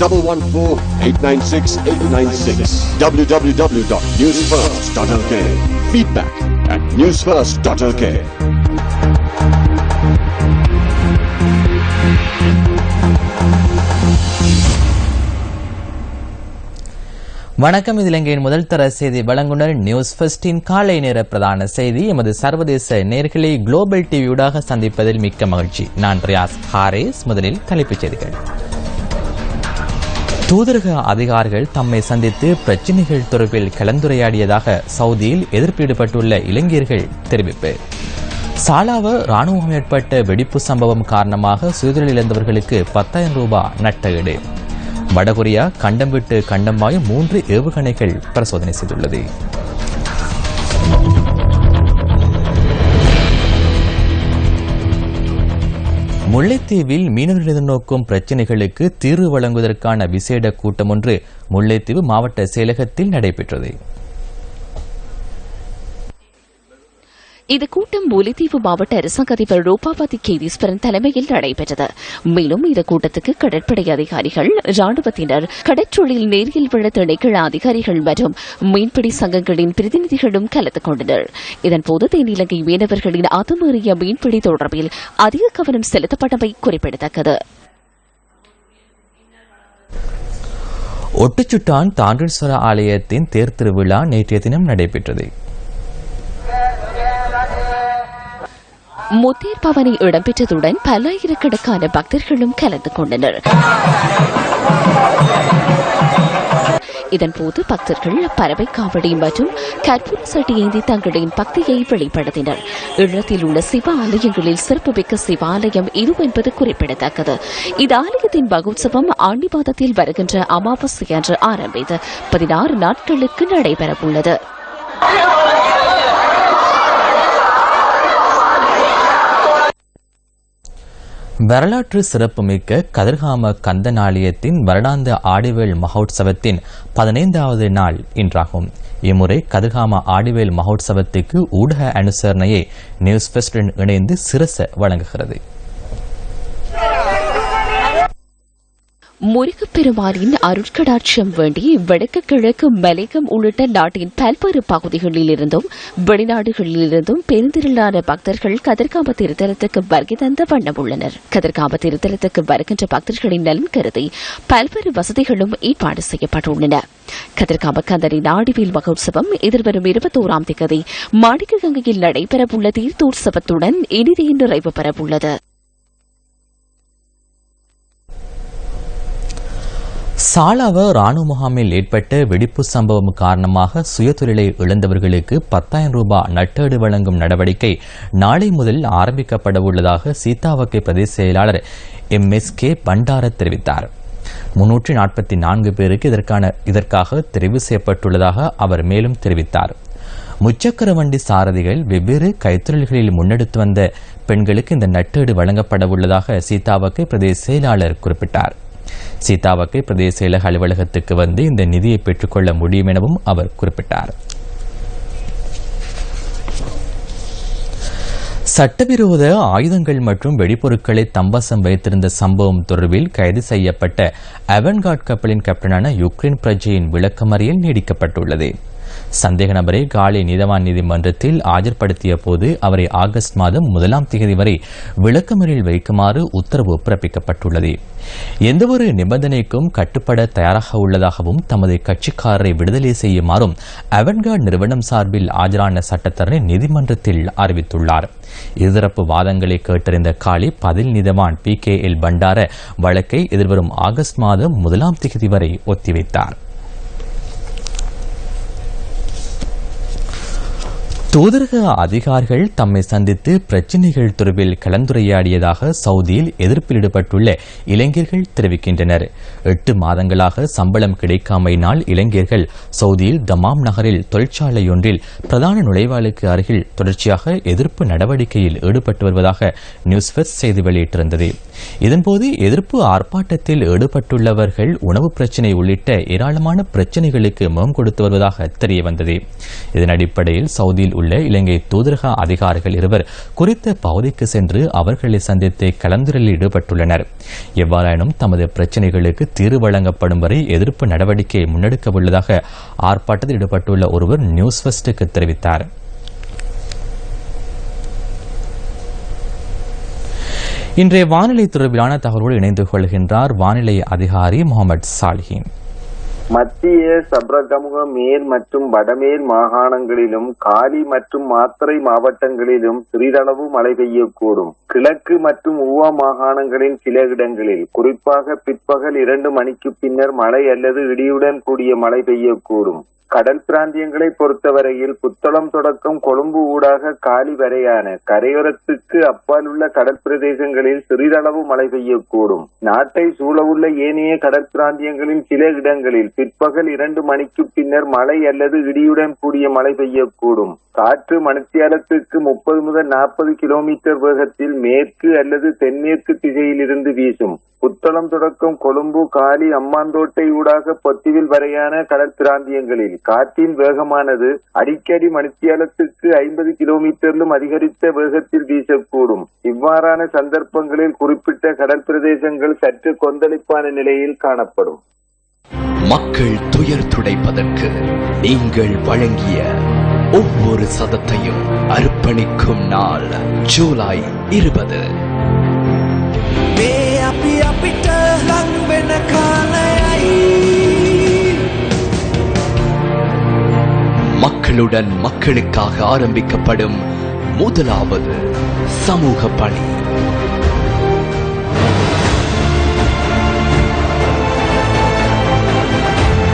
double one four eight nine six eight nine six. Www.newsfirst.lk feedback at newsfirst.lk வணக்கம் இது இலங்கையின் முதல் தர செய்தி வழங்குனர் நியூஸ் ஃபர்ஸ்டின் காலை நேர பிரதான செய்தி. எமது சர்வதேச நேர்களை குளோபல் டிவியூடாக சந்திப்பதில் மிக்க மகிழ்ச்சி. நான் ரியாஸ் ஹாரேஸ். முதலில் தலைப்புச் செய்திகள். தூதரக அதிகாரிகள் தம்மை சந்தித்து பிரச்சினைகள் தொடர்பில் கலந்துரையாடியதாக சவுதியில் எதிர்ப்பு ஈடுபட்டுள்ள இளைஞர்கள் தெரிவிப்பு. சாலாவ ராணுவம் ஏற்பட்ட வெடிப்பு சம்பவம் காரணமாக சுயதொழில் இழந்தவர்களுக்கு பத்தாயிரம் ரூபாய் நட்டஈடு. வடகொரியா கண்டம் விட்டு கண்டம் வாயும் மூன்று ஏவுகணைகள் பரிசோதனை செய்துள்ளது. முல்லைத்தீவில் மீனவர்கள் எதிர்நோக்கும் பிரச்சினைகளுக்கு தீர்வு வழங்குவதற்கான விசேட கூட்டம் ஒன்று முல்லைத்தீவு மாவட்ட செயலகத்தில் நடைபெற்றது. இந்த கூட்டம் முல்லைத்தீவு மாவட்ட அரசாங்க அதிபர் ரூபாவதி கேதீஸ்வரன் தலைமையில் நடைபெற்றது. மேலும் இந்த கூட்டத்துக்கு கடற்படை அதிகாரிகள் ராணுவத்தினர் கடற்றொழில் நேரில் விழ திணைக்கள அதிகாரிகள் மற்றும் மீன்பிடி சங்கங்களின் பிரதிநிதிகளும் கலந்து கொண்டனர். இதன்போது தென்னிலங்கை மீனவர்களின் அத்துமீறிய மீன்பிடி தொடர்பில் அதிக கவனம் செலுத்தப்பட்டமை குறிப்பிடத்தக்கது. ஒட்டுச்சுட்டான் தாண்டீஸ்வர ஆலயத்தின் தேர்திருவிழா நேற்றைய தினம் நடைபெற்றது. முத்தேர் பவனி இடம்பெற்றதுடன் பல்லாயிரக்கணக்கான பக்தர்களும் கலந்து கொண்டனர். இதன்போது பக்தர்கள் பறவை காவடி மற்றும் கற்பூர சட்டி ஏந்தி தங்களின் பக்தியை வெளிப்படுத்தினர். இல்லத்தில் உள்ள சிவ ஆலயங்களில் சிறப்புமிக்க சிவாலயம் இது என்பது குறிப்பிடத்தக்கது. இந்த ஆலயத்தின் மகோத்சவம் ஆண்டி மாதத்தில் வருகின்ற அமாவாசை அன்று ஆரம்பித்து பதினாறு நாட்களுக்கு நடைபெறவுள்ளது. வரலாற்று சிறப்புமிக்க கதிர்காம கந்தன் ஆலயத்தின் வருடாந்த ஆடிவேல் மகோத்சவத்தின் பதினைந்தாவது நாள் இன்றாகும். இம்முறை கதிர்காம ஆடிவேல் மகோத்சவத்துக்கு ஊடக அனுசரணையை நியூஸ் பெஸ்டன் இணைந்து சிரச வழங்குகிறது. முருகப்பெருமானின் அருட்கடாட்சியம் வேண்டி வடக்கு கிழக்கு மலைகம் உள்ளிட்ட நாட்டின் பல்வேறு பகுதிகளில் இருந்தும் வெளிநாடுகளிலிருந்தும் பெருந்திரளான பக்தர்கள் கதிர்காம திருத்தலத்துக்கு வருகை தந்த வண்ணம் உள்ளனர். கதிர்காம திருத்தலத்துக்கு வருகின்ற பக்தர்களின் நலன் கருதி பல்வேறு வசதிகளும் ஏற்பாடு செய்யப்பட்டுள்ளன. கதிர்காம கந்தரின் ஆடிவேல் மகோத்சவம் எதிர்வரும் இருபத்தோராம் தேதி மாணிக்க கங்கையில் நடைபெறவுள்ள தீர்த்தோற்சவத்துடன் இனிதே நிறைவு பெறவுள்ளது. சாலாவ ராணுவ முகாமில் ஏற்பட்ட வெடிப்பு சம்பவம் காரணமாக சுயதொழிலை இழந்தவர்களுக்கு பத்தாயிரம் ரூபாய் நட்டேடு வழங்கும் நடவடிக்கை நாளை முதல் ஆரம்பிக்கப்பட உள்ளதாக சீதாவக்கை பிரதேச செயலாளர் எம். எஸ். கே. பண்டார தெரிவித்தார். முன்னூற்றி நாற்பத்தி நான்கு பேருக்கு இதற்கான இதற்காக தெரிவு செய்யப்பட்டுள்ளதாக அவர் மேலும் தெரிவித்தார். முச்சக்கர வண்டி சாரதிகள் வெவ்வேறு கைத்தொழில்களில் முன்னெடுத்து வந்த பெண்களுக்கு இந்த நட்டேடு வழங்கப்பட உள்ளதாக சீதாவக்கை பிரதேச செயலாளர் குறிப்பிட்டார். சீதாவக்கை பிரதேச செயலக அலுவலகத்துக்கு வந்து இந்த நிதியை பெற்றுக்கொள்ள முடியும் எனவும் அவர் குறிப்பிட்டார். சட்டவிரோத ஆயுதங்கள் மற்றும் வெடிப்பொருட்களை தம்பசம் வைத்திருந்த சம்பவம் தொடர்பில் கைது செய்யப்பட்ட அவன்கார்ட் கப்பலின் கேப்டனான யுக்ரைன் பிரஜையின் விளக்கமறியல் நீடிக்கப்பட்டுள்ளது. சந்தேக நபரை காலி நீதவான் நீதிமன்றத்தில் ஆஜர்படுத்திய போது அவரை ஆகஸ்ட் மாதம் முதலாம் தேதி வரை விளக்கமறியில் வைக்குமாறு உத்தரவு பிறப்பிக்கப்பட்டுள்ளது. எந்தவொரு நிபந்தனைக்கும் கட்டுப்பட தயாராக உள்ளதாகவும் தமது கட்சிக்காரரை விடுதலை செய்யுமாறும் அவன்கார்ட் நிறுவனம் சார்பில் ஆஜரான சட்டத்தரணி நீதிமன்றத்தில் அறிவித்துள்ளார். இருதரப்பு வாதங்களை கேட்டறிந்த காலி பதில் நீதவான் பி கே எல் பண்டார வழக்கை எதிர்வரும் ஆகஸ்ட் மாதம் முதலாம் தேதி வரை ஒத்திவைத்தார். தூதரக அதிகாரிகள் தம்மை சந்தித்து பிரச்சினைகள் தொடர்பில் கலந்துரையாடியதாக சவுதியில் எதிர்ப்பில் ஈடுபட்டுள்ள இளைஞர்கள் தெரிவிக்கின்றனர். எட்டு மாதங்களாக சம்பளம் கிடைக்காமையினால் இளைஞர்கள் சவுதியில் தமாம் நகரில் தொழிற்சாலையொன்றில் பிரதான நுழைவாளுக்கு அருகில் தொடர்ச்சியாக எதிர்ப்பு நடவடிக்கையில் ஈடுபட்டு வருவதாக நியூஸ் செய்தி வெளியிட்டிருந்தது. இதன்போது எதிர்ப்பு ஆர்ப்பாட்டத்தில் ஈடுபட்டுள்ளவர்கள் உணவு பிரச்சினை உள்ளிட்ட ஏராளமான பிரச்சினைகளுக்கு முகம் கொடுத்து வருவதாக தெரிய வந்தது. இதன் அடிப்படையில் சவுதியில் உள்ள இலங்கை தூதரக அதிகாரிகள் இருவர் குறித்த பகுதிக்கு சென்று அவர்களை சந்தித்து கலந்துரையில் ஈடுபட்டுள்ளனர். எவ்வாறாயினும் தமது பிரச்சினைகளுக்கு தீர்வு வழங்கப்படும் வரை எதிர்ப்பு நடவடிக்கை முன்னெடுக்க உள்ளதாக ஆர்ப்பாட்டத்தில் ஈடுபட்டுள்ள ஒருவர் நியூஸ் ஃபர்ஸ்டுக்கு தெரிவித்தார். இன்றைய வானிலை தொடர்பிலான தகவலோடு இணைந்து கொள்கின்றார் வானிலை அதிகாரி முகமது சாலிஹின். மத்திய சப்ரகமுக மேல் மற்றும் வடமேல் மாகாணங்களிலும் காலி மற்றும் மாத்திரை மாவட்டங்களிலும் சிறிதளவு மழை பெய்யக்கூடும். கிழக்கு மற்றும் ஊவா மாகாணங்களின் சில இடங்களில் குறிப்பாக பிற்பகல் இரண்டு மணிக்கு பின்னர் மழை அல்லது இடியுடன் கூடிய மழை பெய்யக்கூடும். கடல் பிராந்தியங்களை பொறுத்தவரையில் புத்தளம் தொடக்கம் கொழும்பு ஊடாக காலி வரையான கரையோரத்துக்கு அப்பால் உள்ள கடல் பிரதேசங்களில் சிறிதளவு மழை பெய்யக்கூடும். நாட்டை சூழவுள்ள ஏனைய கடல் பிராந்தியங்களின் சில இடங்களில் பிற்பகல் இரண்டு மணிக்கு பின்னர் மழை அல்லது இடியுடன் கூடிய மழை பெய்யக்கூடும். காற்று மணித்தியாலத்துக்கு முப்பது முதல் நாற்பது கிலோமீட்டர் வேகத்தில் மேற்கு அல்லது தென்மேற்கு திசையில் இருந்து வீசும். புத்தளம் தொடக்கம் கொழும்பு காலி அம்மாந்தோட்டை ஊடாக பொத்திவில் வரையான கடற்பிராந்தியங்களில் காற்றின் வேகமானது அடிக்கடி மணித்தியாலத்துக்கு ஐம்பது கிலோமீட்டரிலும் அதிகரித்த வேகத்தில் வீசக்கூடும். இவ்வாறான சந்தர்ப்பங்களில் குறிப்பிட்ட கடல் பிரதேசங்கள் சற்று கொந்தளிப்பான நிலையில் காணப்படும். மக்கள் துயர் துடைப்பதற்கு நீங்கள் வழங்கிய ஒவ்வொரு சதத்தையும் அர்ப்பணிக்கும் நாள் ஜூலை இருபது. மக்களுடன் மக்களுக்காக ஆரம்பிக்கப்படும் முதலாவது சமூக பணி.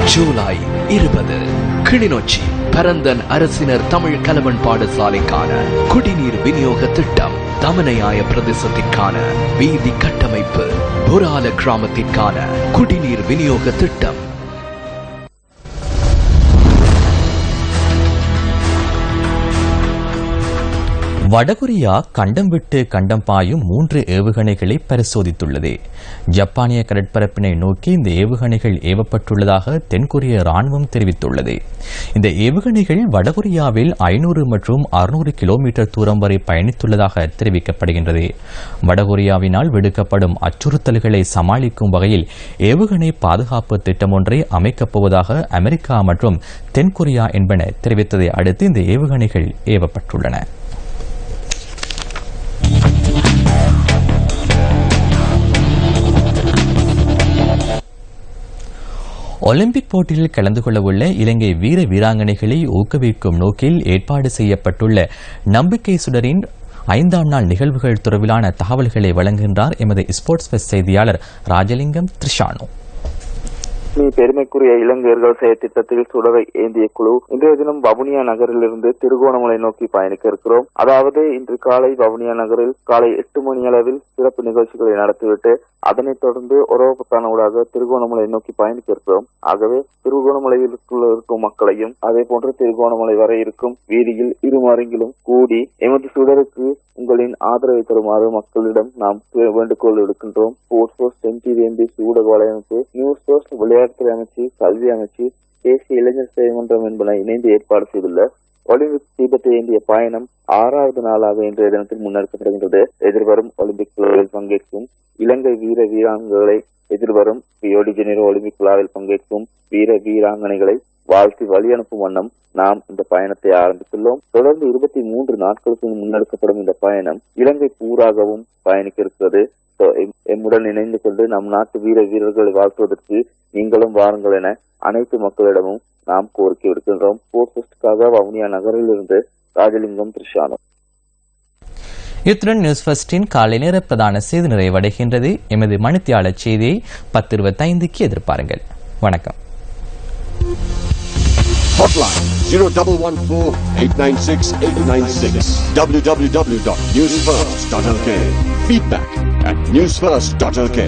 ஜூலை இருபது கிளிநொச்சி. பரந்தன் அரசினர் தமிழ் கலவன் பாடசாலைக்கான குடிநீர் விநியோக திட்டம் தமனையாய பிரதேசத்திற்கான வீதி கட்டமைப்பு புரால கிராமத்திற்கான குடிநீர் விநியோக திட்டம் வடகொரியா கண்டம் விட்டு கண்டம் பாயும் மூன்று ஏவுகணைகளை பரிசோதித்துள்ளது. ஜப்பானிய கடற்பரப்பினை நோக்கி இந்த ஏவுகணைகள் ஏவப்பட்டுள்ளதாக தென்கொரிய ராணுவம் தெரிவித்துள்ளது. இந்த ஏவுகணைகள் வடகொரியாவில் ஐநூறு மற்றும் அறுநூறு கிலோமீட்டர் தூரம் வரை பயணித்துள்ளதாக தெரிவிக்கப்படுகின்றது. வடகொரியாவினால் விடுக்கப்படும் அச்சுறுத்தல்களை சமாளிக்கும் வகையில் ஏவுகணை பாதுகாப்பு திட்டம் ஒன்றை அமைக்கப் போவதாக அமெரிக்கா மற்றும் தென்கொரியா என்பன தெரிவித்ததை அடுத்து இந்த ஏவுகணைகள் ஏவப்பட்டுள்ளன. ஒலிம்பிக் போட்டியில் கலந்து கொள்ளவுள்ள இலங்கை வீர வீராங்கனைகளை ஊக்குவிக்கும் நோக்கில் ஏற்பாடு செய்யப்பட்டுள்ள நம்பிக்கை சுடரின் ஐந்தாம் நாள் நிகழ்வுகள் தொடர்பிலான தகவல்களை வழங்குகின்றார் எமது ஸ்போர்ட்ஸ் ஃபெஸ்ட் செய்தியாளர் ராஜலிங்கம் த்ரிஷானு. பெருமைக்குரிய இளைஞர்கள் செயற்திட்டத்தில் சுடரை ஏந்திய குழு இன்றைய தினம் வவுனியா நகரிலிருந்து திருகோணமலை நோக்கி பயணிக்க இருக்கிறோம். அதாவது இன்று காலை வவுனியா நகரில் காலை எட்டு மணி அளவில் சிறப்பு நிகழ்ச்சிகளை நடத்திவிட்டு அதனைத் தொடர்ந்து ஒரவப்பத்தான ஊடாக திருகோணமலை நோக்கி பயணிக்க இருக்கிறோம். ஆகவே திருகோணமலையில் இருக்கும் மக்களையும் அதே போன்று திருகோணமலை வரை இருக்கும் வீதியில் இருமருங்கிலும் கூடி எமது சுடருக்கு உங்களின் ஆதரவை தருமாறு மக்களிடம் நாம் வேண்டுகோள் விடுக்கின்றோம். ஸ்போர்ட்ஸ் போஸ்ட் ஊடக வலையமைப்பு நியூஸ் போஸ்ட் விளையாட்டுத்துறை அமைச்சு கல்வி அமைச்சு தேசிய இளைஞர் சேவை என்பன இணைந்து ஏற்பாடு செய்துள்ள ஒலிம்பிக் தீபத்தை ஏந்திய பயணம் ஆறாவது நாளாக இன்றைய தினத்தில் முன்னெடுக்கப்படுகின்றது எதிர்வரும் ஒலிம்பிக் விழாவில் பங்கேற்கும் இலங்கை வீர வீராங்கனைகளை எதிர்வரும் ரியோடி ஜெனிரோ ஒலிம்பிக் விழாவில் பங்கேற்கும் வீர வீராங்கனைகளை வாழ்த்தி வழி அனுப்பும் வண்ணம் நாம் இந்த பயணத்தை ஆரம்பித்துள்ளோம். தொடர்ந்து இருபத்தி மூன்று நாட்களுக்கு முன்னெடுக்கப்படும் இந்த பயணம் இலங்கை பூராகவும் பயணிக்க இருக்கிறது எம்முடன் இணைந்து கொண்டு நம் நாட்டு வீர வீரர்களை வாழ்த்துவதற்கு நீங்களும் வாருங்கள் என அனைத்து மக்களிடமும் நாம் கோரிக்கை விடுக்கின்றோம். ஸ்போர்ட்ஸ்க்காக வவுனியா நகரிலிருந்து ராஜலிங்கம் திருஷானம் இத்துடன் நியூஸ் ஃபர்ஸ்டின் காலை நேர பிரதான செய்தி நிறைவடைகின்றது. எமது மணித்தியாளர் செய்தியை பத்து இருபத்தைந்துக்கு எதிர்பாருங்கள். வணக்கம். Hotline 0114 896 896. www.newsfirst.lk. Feedback at newsfirst.lk.